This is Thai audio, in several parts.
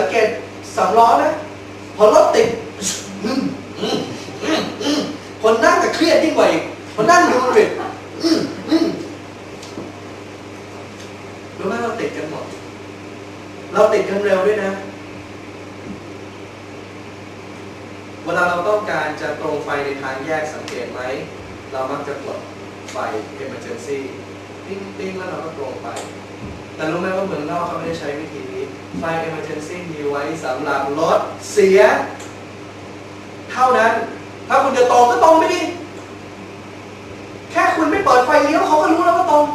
สังเกตสามล้อนะ พอรถติดอืมอืมอืมอืมคนนั่งจะเครียดยิ่งกว่าอีกคนนั่งดูเลยอืมอืมรู้ไหมเราติดกันหมด เราติดกันเร็วด้วยนะ เวลาเราต้องการจะตรงไฟในทางแยกสังเกตไหม เรามักจะกดไฟ emergency ปิ้งปิ้งแล้วเราก็ตรงไป แต่รู้ไหมว่าเมืองนอกเขาไม่ได้ใช้วิธีนี้ไฟ emergency มีไว้สำหรับรถเสีย เท่านั้น ถ้าคุณจะตรงก็ตรงไปดิแค่คุณไม่เปิดไฟเลี้ยวเขาก็รู้แล้วว่าตรง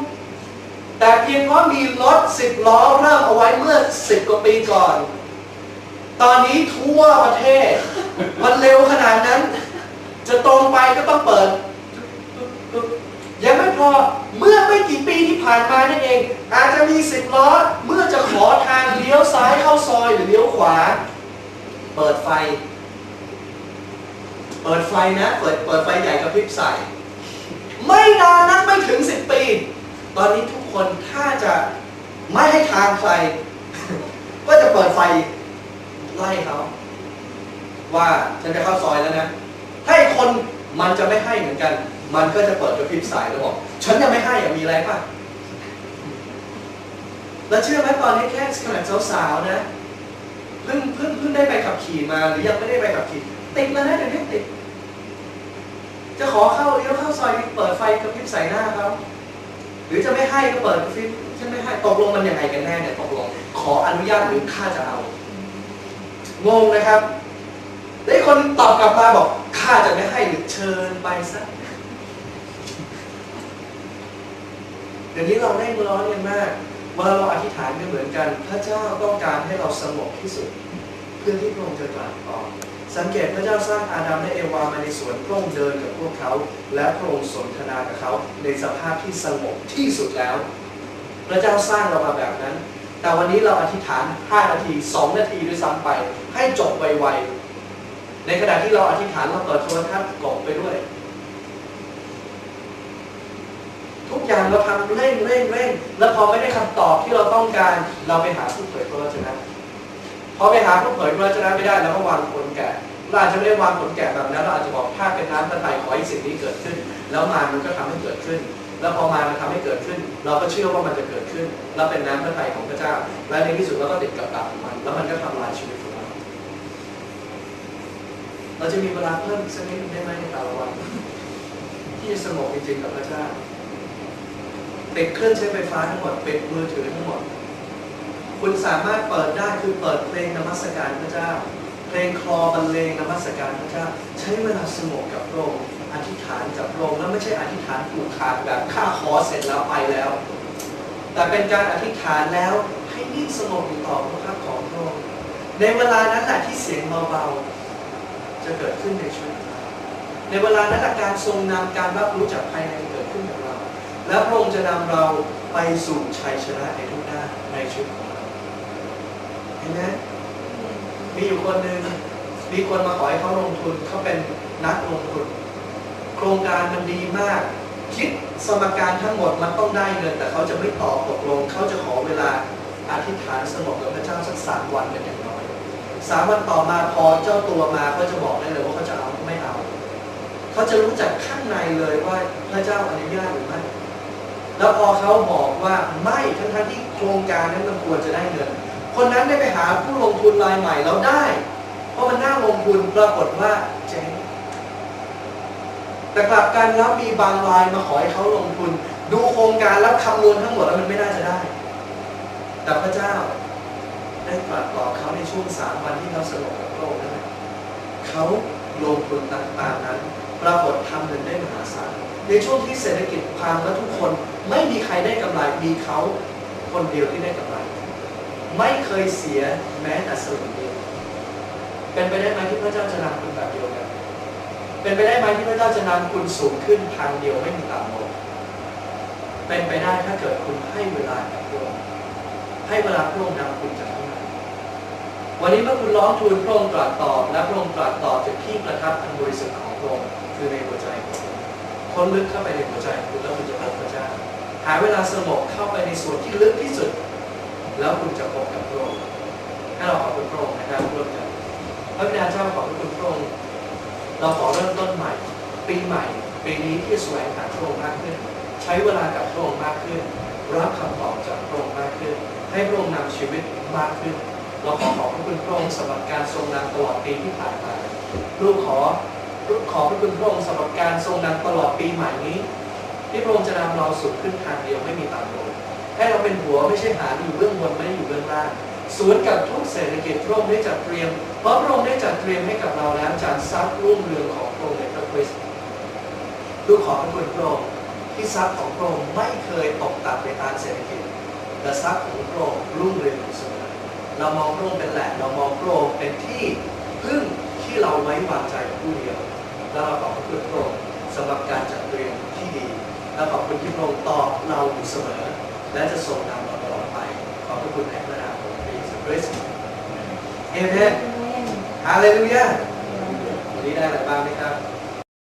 แต่เพียงเพราะมีรถสิบล้อเริ่มเอาไว้เมื่อสิบกว่าปีก่อน ตอนนี้ทั่วประเทศ มันเร็วขนาดนั้น จะตรงไปก็ต้องเปิดยังไม่พอเม ผ่านมานั่นเอง อาจจะมีสิบล้อเมื่อจะขอทางเลี้ยวซ้ายเข้าซอยหรือเลี้ยวขวา เปิดไฟ เปิดไฟนะ เปิดเปิดไฟใหญ่กับพริบใส่ ไม่นานนักไม่ถึงสิบปี ตอนนี้ทุกคนถ้าจะไม่ให้ทางใครก็จะเปิดไฟไล่เขาว่าฉันจะเข้าซอยแล้วนะถ้คนมันจะไม่ให้เหมือนกัน มันก็จะเปิดกระพริบสายแล้วบอก ฉันยังไม่ให้อะมีอะไรป่ะ แล้วเชื่อไหมตอนนี้แค่ขนาดสาวๆนะเพิ่งเพิ่งเพิ่งได้ใบขับขี่มาหรือยังไม่ได้ใบขับขี่ติดแล้วนะเดี๋ยวนี้ติด จะขอเข้าเลี้ยวเข้าซอยเปิดไฟกระพริบใส่หน้าเขาหรือจะไม่ให้ก็เปิดกระพริบฉันไม่ให้ตกลงมันยังไงกันแน่เนี่ยตกลงขออนุญาตหรือข้าจะเอางงนะครับแล้คนตอบกลับมาบอกข้าจะไม่ให้หรือเชิญไปซะเดี๋ยวนี้เราได้ร้อนกันมาก เวลาเราอธิษฐานก็เหมือนกัน พระเจ้าต้องการให้เราสงบที่สุด เพื่อที่พระองค์จะตรัสต่อสังเกตพระเจ้าสร้างอาดัมและเอวามาในสวนพระองค์เดินกับพวกเขา และพระองค์สนทนากับเขาในสภาพที่สงบที่สุดแล้ว พระเจ้าสร้างเรามาแบบนั้น แต่วันนี้เราอธิษฐาน 5 นาที 2 นาทีด้วยซ้ำไป ให้จบไวๆในขณะที่เราอธิษฐานเราเปิดโทรทัศน์กบไปด้วย ทุกอย่างเราทำเร่งเร่งเร่งแล้วพอไม่ได้คำตอบที่เราต้องการ เราไปหาผู้เผยพระวจนะพอไปหาผู้เผยพระวจนะไม่ได้เราก็วางผลแกะเราอาจจะไม่ได้วางผลแกะแบบนั้นเราอาจจะบอกถ้าเป็นน้ำพระทัยขอให้สิ่งนี้เกิดขึ้น แล้วมามันก็ทำให้เกิดขึ้น แล้วพอมามันทำให้เกิดขึ้น เราก็เชื่อว่ามันจะเกิดขึ้นแล้วเป็นน้ำพระทัยของพระเจ้า และในที่สุดเราก็ติดกับดักของมัน แล้วมันก็ทำลายชีวิตของเราเราจะมีเวลาเพิ่มอีกสักนิดได้ไหมในแต่ละวันที่จะสงบจริงๆกับพระเจ้า ปิดเครื่องใช้ไฟฟ้าทั้งหมดปิดมือถือทั้งหมด คุณสามารถเปิดได้คือเปิดเพลงนมัสการพระเจ้า เพลงคลอบรรเลงนมัสการพระเจ้า ใช้เวลาสงบกับพระองค์อธิษฐานกับพระองค์แล้วไม่ใช่อธิษฐานผูกขาดแบบข้าขอเสร็จแล้วไปแล้ว แต่เป็นการอธิษฐานแล้วให้นิ่งสงบอยู่ต่อพระพักตร์ของพระองค์ในเวลานั้นแหละที่เสียงเบาๆจะเกิดขึ้นในชีวิตของในเวลานั้นการทรงนำการรับรู้จากภายในเกิด และพระองค์จะนำเราไปสู่ชัยชนะในทุกด้านในชีวิตของเราเห็นไหมมีอยู่คนหนึ่งมีคนมาขอให้เขาลงทุนเขาเป็นนักลงทุน โครงการมันดีมาก คิดสมการทั้งหมดมันต้องได้เงิน แต่เขาจะไม่ตอบตกลง เขาจะขอเวลาอธิษฐานสงบกับพระเจ้าสักสามวันเป็นอย่างน้อยสามวันต่อมาพอเจ้าตัวมาเขาจะบอกได้เลยว่าเขาจะเอาหรือไม่เอา เขาจะรู้จักข้างในเลยว่าพระเจ้าอนุญาตหรือไม่ แล้วพอเขาบอกว่าไม่ทั้งทั้งที่โครงการนั้นมันควรจะได้เงิน คนนั้นได้ไปหาผู้ลงทุนรายใหม่แล้วได้ เพราะมันน่าลงทุนปรากฏว่าเจ๊งแต่กลับกันแล้วมีบางรายมาขอให้เขาลงทุน ดูโครงการแล้วคำนวณทั้งหมดแล้วมันไม่น่าจะได้ แต่พระเจ้าได้ตรัสบอกเขาในช่วงสามวันที่เขาสงบกับโลกนั้นนะเขาลงทุนต่างๆนั้น ปรากฏทำเงินได้มหาศาลในช่วงที่เศรษฐกิจพังแล้วทุกคน ไม่มีใครได้กำไรมีเขาคนเดียวที่ได้กำไร ไม่เคยเสียแม้แต่สลึงเดียวเป็นไปได้ไหมที่พระเจ้าจะนำคุณแบบเดียวกันเป็นไปได้ไหมที่พระเจ้าจะนำคุณสูงขึ้นทางเดียวไม่มีต่ำลงเป็นไปได้ถ้าเกิดคุณให้เวลากับพระองค์ให้เวลาพระองค์นำคุณจากข้างในวันนี้เมื่อคุณร้องทูลพระองค์ตรัสตอบ และพระองค์ตรัสตอบจากที่ประทับอันบริสุทธิ์ของพระองค์คือในหัวใจของคุณคนลึกเข้าไปในหัวใจคุณแล้วคุณจะพบพระเจ้า หาเวลาสงบเข้าไปในส่วนที่ลึกที่สุด แล้วคุณจะพบกับพระองค์ใหาเราขอบคุณพระองค์นะครับร่วมกันพระบิดาเจ้าขอบคุณพระองค์เราขอเริ่มต้นใหม่ ปีใหม่ปีนี้ที่แสวงหาพระองค์มากขึ้น ใช้เวลากับพระองค์มากขึ้น รับคำตอบจากพระองค์มากขึ้น ให้พระองค์นำชีวิตมากขึ้น เราขอขอบพระคุณพระองค์สำหรับการทรงนำตลอดปีที่ผ่านมาลูกขอลูกขอพระคุณพระองค์สำหรับการทรงนำตลอดปีใหม่นี้ ที่พระองค์จะนำเราสู่ขึ้นทางเดียวไม่มีต่ำลงให้เราเป็นหัวไม่ใช่หางอยู่เบื้องบนไม่อยู่เบื้องล่างสวนกับทุกเศรษฐกิจพระองค์ได้จัดเตรียม เพราะพระองค์ได้จัดเตรียมให้กับเราแล้วจากทรัพย์รุ่งเรืองของพระองค์ในพระคริสต์ลูกขอพระคุณพระองค์ที่ทรัพย์ของพระองค์ไม่เคยตกต่ำในทางเศรษฐกิจแต่ทรัพย์ของพระองค์รุ่งเรืองอยู่เสมอเรามองพระองค์เป็นแหล่งเรามองพระองค์เป็นที่พึ่งที่เราไว้วางใจผู้เดียว แล้วเราขอบพระคุณพระองค์สำหรับการจัดเตรียมที่ดี และขอบคุณที่พระองค์ตอบเราอยู่เสมอ และจะทรงนำเราตลอดไป ขอบพระคุณในพระนามของพระเยซูคริสต์เอเมนฮาเลลูยาวันนี้ได้อะไรบ้างไหมครับ